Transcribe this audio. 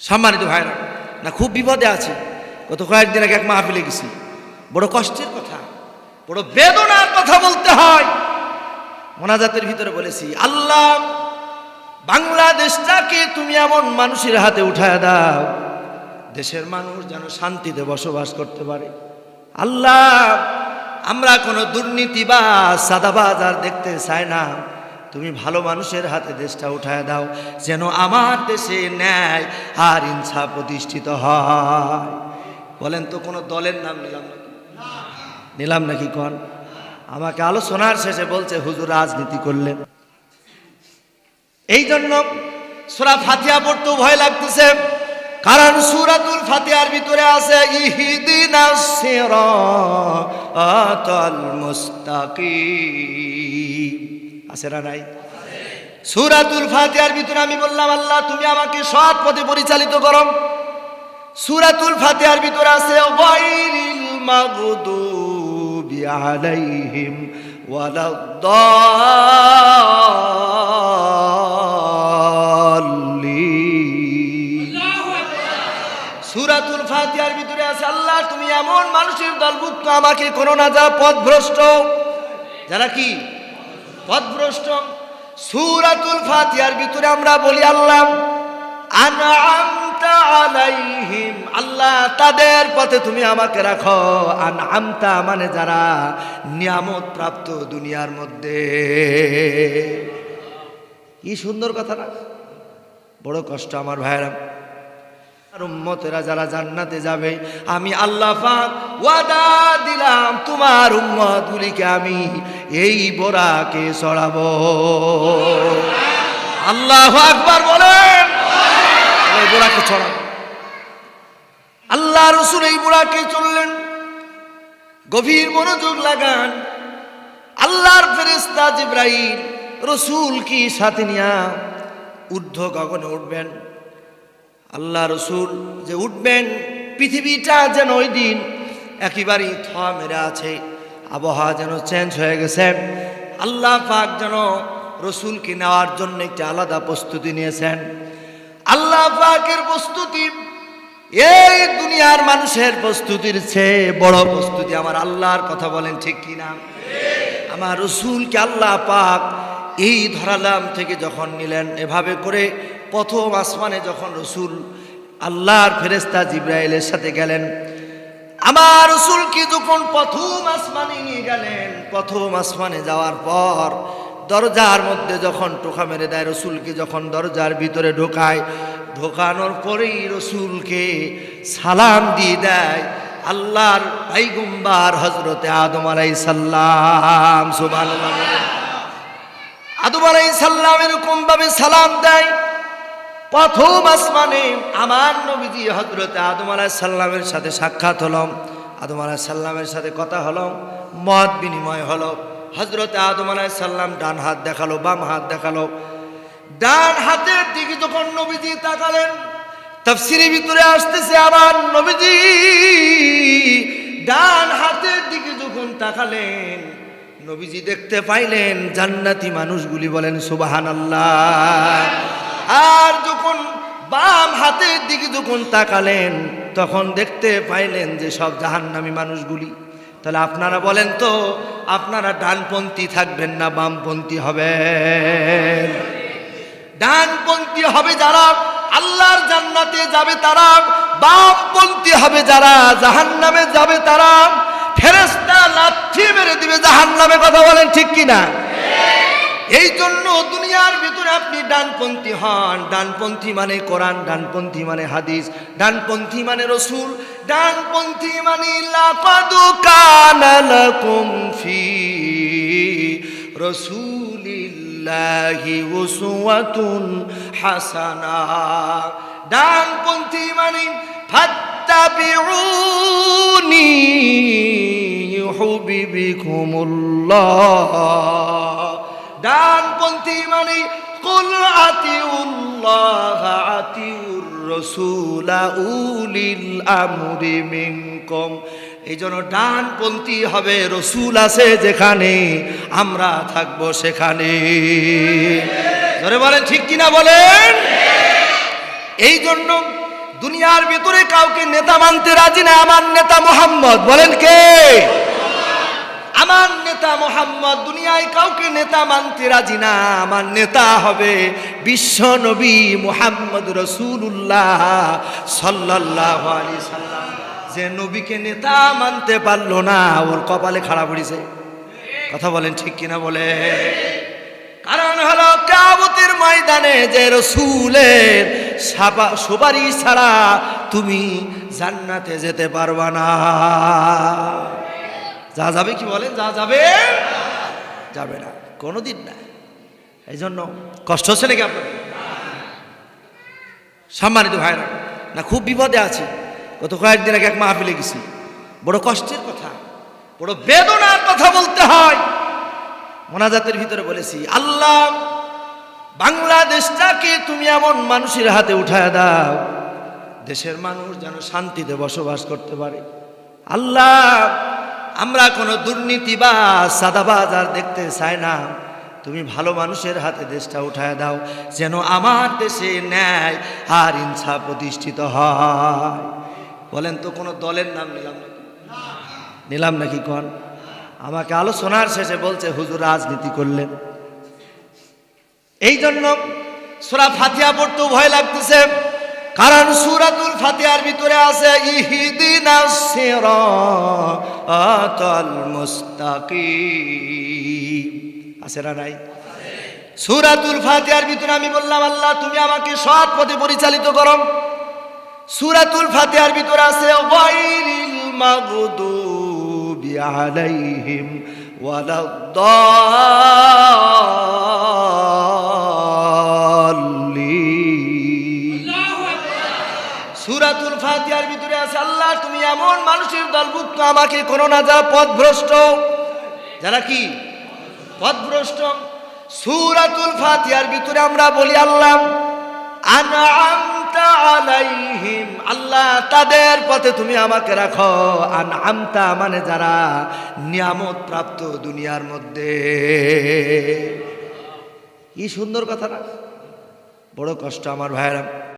সম্মানিত ভাইরা, না, খুব বিপদে আছে। গত কয়েকদিন আগে এক মাহফিলে গেছি। বড় কষ্টের কথা, বড় বেদনার কথা বলতে হয়। মোনাজাতের ভিতরে বলেছি, আল্লাহ, বাংলাদেশটাকে তুমি এমন মানুষের হাতে উঠায় দাও, দেশের মানুষ যেন শান্তিতে বসবাস করতে পারে। আল্লাহ, আমরা কোনো দুর্নীতি বা সাদাবাজ আর দেখতে চাই না। তুমি ভালো মানুষের হাতে দেশটা উঠায় দাও, যেন আমার দেশে ন্যায় আর ইনসা প্রতিষ্ঠিত হয়। বলেন তো কোনো দলের নাম নিলাম নাকি? নিলাম নাকি কন? আমাকে আলোচনার শেষে বলছে, হুজুর রাজনীতি করলেন। এই জন্য সুরা ফাতিয়া পড়তেও ভয় লাগতেছে, কারণ সুরাতুল ফাতিহার ভিতরে আছে, ইহিদিনাস সিরাতাল মুস্তাকিম। আছে না নাই? সুরাতুল ফাতিহার ভিতরে আমি বললাম, আল্লাহ, তুমি আমাকে সৎ পথে পরিচালিত করো। সুরাতুল ফাতিহার ভিতরে আছে গায়রিল মাগদুবি আলাইহিম সুরাতুল ফাতিহার ভিতরে আছে, আল্লাহ, তুমি এমন মানুষের দলভুক্ত, আমাকে করো না যারা পথভ্রষ্ট। যারা কি? পথভ্রষ্ট সুরাতুল ফাতিহার ভিতরে আমরা বলি আল্লাহ আলাইহিম আল্লাহ, তাদের পথে তুমি আমাকে রাখো আনআমতা মানে যারা নিয়ামত প্রাপ্ত দুনিয়ার মধ্যে। কি সুন্দর কথা না? বড় কষ্ট আমার ভাইরা আর উম্মতেরা যারা জান্নাতে যাবে, আমি আল্লাহ পাক ওয়াদা দিলাম তোমার উম্মতগুলিকে আমি এই বোরাকে চড়াবো আল্লাহ আকবার বলেন। এই বোরাকে চড়াবো আল্লাহ রসুল এই বোরাকে চললেন। গভীর মনোযোগ লাগান। আল্লাহর ফেরেস্তা জিব্রাইল রসুল কি সাথে নিয়া ঊর্ধ্ব গগনে উঠবেন। আল্লাহ রসুল যে উঠবেন, পৃথিবীটা যেন ওই দিন একেবারেই থা মেরে আছে। আবহাওয়া যেন চেঞ্জ হয়ে গেছে। আল্লাহ পাক যেন রসুলকে নেওয়ার জন্য একটি আলাদা প্রস্তুতি নিয়েছেন। আল্লাহ পাকের প্রস্তুতি এই দুনিয়ার মানুষের প্রস্তুতির চেয়ে বড় প্রস্তুতি। আমার আল্লাহর কথা বলেন ঠিক কিনা আমার রসুলকে আল্লাহ পাক এই ধরালাম থেকে যখন নিলেন, এভাবে করে প্রথম আসমানে যখন রসুল আল্লাহর ফেরেস্তা জিব্রাইলের সাথে গেলেন আমার রসুলকে যখন প্রথম আসমানে নিয়ে গেলেন, প্রথম আসমানে যাওয়ার পর দরজার মধ্যে যখন টোকা মেরে দেয়, রসুলকে যখন দরজার ভিতরে ঢোকায়, ঢোকানোর পরেই রসুলকে সালাম দিয়ে দেয়, আল্লাহর পাইগুম্বার হজরতে আদম আলাই সাল্লাম সুবান আদম আলাই সাল্লাম এরকম ভাবে সালাম দেয় প্রথম আসমানে আমার নবীজি হজরত আদম আলাহ সাল্লামের সাথে সাক্ষাৎ হলাম আদম আলাহ সাল্লামের সাথে কথা হলো, মত বিনিময় হলো। হজরত আদম আলাহ সাল্লাম ডান হাত দেখাল, বাম হাত দেখাল। ডান হাতের দিকে যখন নবীজি তাকালেন, তফসিরের ভিতরে আসতেছে আমার নবীজি। ডান হাতের দিকে যখন তাকালেন, নবীজি দেখতে পাইলেন জান্নাতি মানুষগুলি বলেন সুবাহান আল্লাহ আর যখন বাম হাতের দিকে যখন তাকালেন, তখন দেখতে পাইলেন যে সব জাহান্নামী মানুষগুলি। তাহলে আপনারা বলেন তো, আপনারা ডানপন্থী থাকবেন না বামপন্থী হবেন? ডানপন্থী হবে যারা আল্লাহর জান্নাতে যাবে তারা, বামপন্থী হবে যারা জাহান্নামে যাবে তারা। ফেরেস্তা লাথি মেরে দিবে জাহান্নামে, কথা বলেন ঠিক কিনা? এই জন্য দুনিয়ার ভিতরে আপনি ডানপন্থী হন। ডানপন্থী মানে কোরআন, ডানপন্থী মানে হাদিস, ডানপন্থী মানে রসুল, ডানপন্থী মানে লাকাদু কানা লাকুম ফি রসুলিল্লাহি উসওয়াতুন হাসানা। ডানপন্থী মানে ফাত্তাবিউনি ইউহিব্বুকুমুল্লাহ। ডানপন্থী মানে কুল আতিউল্লাহ আতিউর রসুলা উলিল আমরি মিনকুম। এই জন্য ডানপন্থী হবে, রসুল আছে যেখানে, আমরা থাকব সেখানে। ধরে বলেন, ঠিক কিনা বলেন? এই জন্য দুনিয়ার ভিতরে কাউকে নেতা মানতে রাজি না, আমার নেতা মোহাম্মদ। বলেন কে? আমার নেতা মোহাম্মদ, দুনিয়ায় কাউকে নেতা মানতে রাজি না। আমার নেতা হবে বিশ্ব নবী মোহাম্মদ রসুল্লাহ সাল্লাহ আলি সাল্লাম। যে নবীকে নেতা মানতে পারল না, ওর কপালে খারাপ পড়েছে। কথা বলেন ঠিক কিনা বলে? কারণ হলো কাবতের ময়দানে যে রসুলের সুপারিশ ছাড়া তুমি জান্নাতে যেতে পারবা না। যা যাবে কি বলেন? যা যাবে যাবে না। কোনোদিন না। এই জন্য কষ্ট হচ্ছে নাকি আপনার সম্মানিত ভাইরা, না, খুব বিপদে আছি। গত কয়েকদিন আগে এক মাহফিলে গেছি। বড় কষ্টের কথা, বড় বেদনার কথা বলতে হয়। মোনাজাতের ভিতরে বলেছি, আল্লাহ, বাংলাদেশটাকে তুমি এমন মানুষের হাতে উঠায় দাও, দেশের মানুষ যেন শান্তিতে বসবাস করতে পারে। আল্লাহ আমরা কোনো দুর্নীতি বা সাদাবাজ আর দেখতে চাই না। তুমি ভালো মানুষের হাতে দেশটা উঠায় দাও, যেন আমার দেশে ন্যায় আর ইনসা প্রতিষ্ঠিত হয়। বলেন তো, কোনো দলের নাম নিলাম নিলাম নাকি কন? আমাকে আলোচনার শেষে বলছে, হুজুর রাজনীতি করলেন। এই জন্য সুরা ফাতিহা পড়তেও ভয় লাগতেছে, কারণ সুরাতুল ফাতিয়ার ভিতরে আছে, ইহিদিনাস সিরাতাল মুস্তাকিম। আছে না নাই? সুরাতুল ফাতিহার ভিতরে আমি বললাম, আল্লাহ, তুমি আমাকে সৎ পথে পরিচালিত করো। সুরাতুল ফাতিহার ভিতরে আছে গায়রিল মাগদুবি আলাইহিম ওয়ালাদ-দাল্লিন। ফাতিহার ভিতরে আছে, আল্লাহ, তুমি এমন মানুষের দলভুক্ত, আমাকে করো না যারা পথভ্রষ্ট। যারা কি? পথভ্রষ্ট। সুরাতুল ফাতিহার ভিতরে আমরা বলি, আল্লাহ আনআমতা আলাইহিম, আল্লাহ, তাদের পথে তুমি আমাকে রাখো। আনআমতা মানে যারা নিয়ামত প্রাপ্ত দুনিয়ার মধ্যে। কি সুন্দর কথা না? বড় কষ্ট আমার ভাইয়েরা।